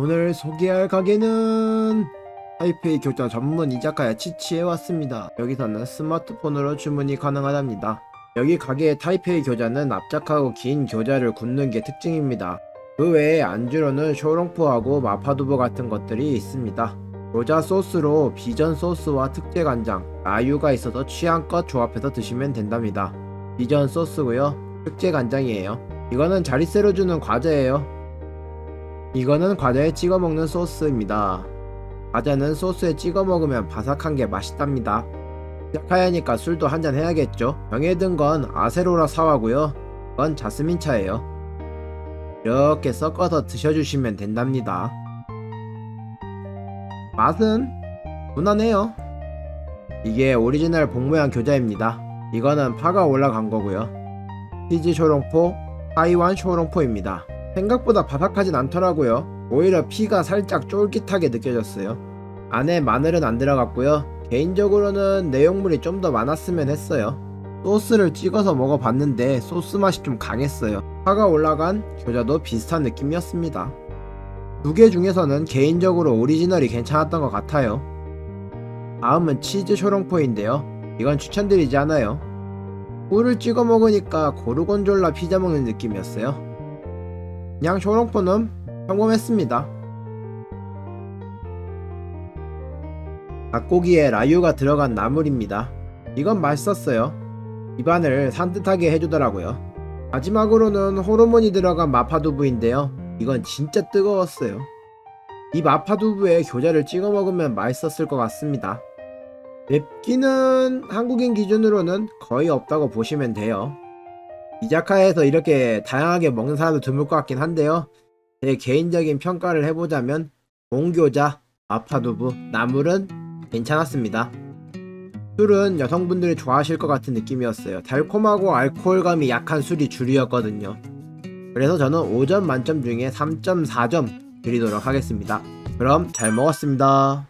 오늘 소개할 가게는 타이페이 교자 전문 이자카야 치치에 왔습니다. 여기서는 스마트폰으로 주문이 가능하답니다. 여기 가게의 타이페이 교자는 납작하고 긴 교자를 굽는 게 특징입니다. 그 외에 안주로는 쇼롱포하고 마파두부 같은 것들이 있습니다. 교자 소스로 비전 소스와 특제 간장, 라유가 있어서 취향껏 조합해서 드시면 된답니다. 비전 소스고요. 특제 간장이에요. 이거는 자리세로 주는 과자예요. 이거는 과자에 찍어 먹는 소스입니다. 과자는 소스에 찍어 먹으면 바삭한 게 맛있답니다. 시작하야니까 술도 한잔 해야겠죠. 병에 든 건 아세로라 사와고요. 이건 자스민 차예요. 이렇게 섞어서 드셔주시면 된답니다. 맛은 무난해요. 이게 오리지널 복모양 교자입니다. 이거는 파가 올라간 거고요. 치즈 쇼롱포, 타이완 쇼롱포입니다. 생각보다 바삭하진 않더라고요. 오히려 피가 살짝 쫄깃하게 느껴졌어요. 안에 마늘은 안 들어갔고요. 개인적으로는 내용물이 좀 더 많았으면 했어요. 소스를 찍어서 먹어봤는데 소스 맛이 좀 강했어요. 파가 올라간 교자도 비슷한 느낌이었습니다. 두 개 중에서는 개인적으로 오리지널이 괜찮았던 것 같아요. 다음은 치즈 쇼롱포인데요. 이건 추천드리지 않아요. 꿀을 찍어 먹으니까 고르곤졸라 피자 먹는 느낌이었어요. 그냥 쇼롱포는 평범했습니다. 닭고기에 라유가 들어간 나물입니다. 이건 맛있었어요. 입안을 산뜻하게 해주더라고요. 마지막으로는 호르몬이 들어간 마파두부인데요. 이건 진짜 뜨거웠어요. 이 마파두부에 교자를 찍어 먹으면 맛있었을 것 같습니다. 맵기는 한국인 기준으로는 거의 없다고 보시면 돼요. 이자카야에서 이렇게 다양하게 먹는 사람도 드물 것 같긴 한데요. 제 개인적인 평가를 해보자면 봉교자, 마파두부, 나물은 괜찮았습니다. 술은 여성분들이 좋아하실 것 같은 느낌이었어요. 달콤하고 알코올감이 약한 술이 주류였거든요. 그래서 저는 5점 만점 중에 3.4점 드리도록 하겠습니다. 그럼 잘 먹었습니다.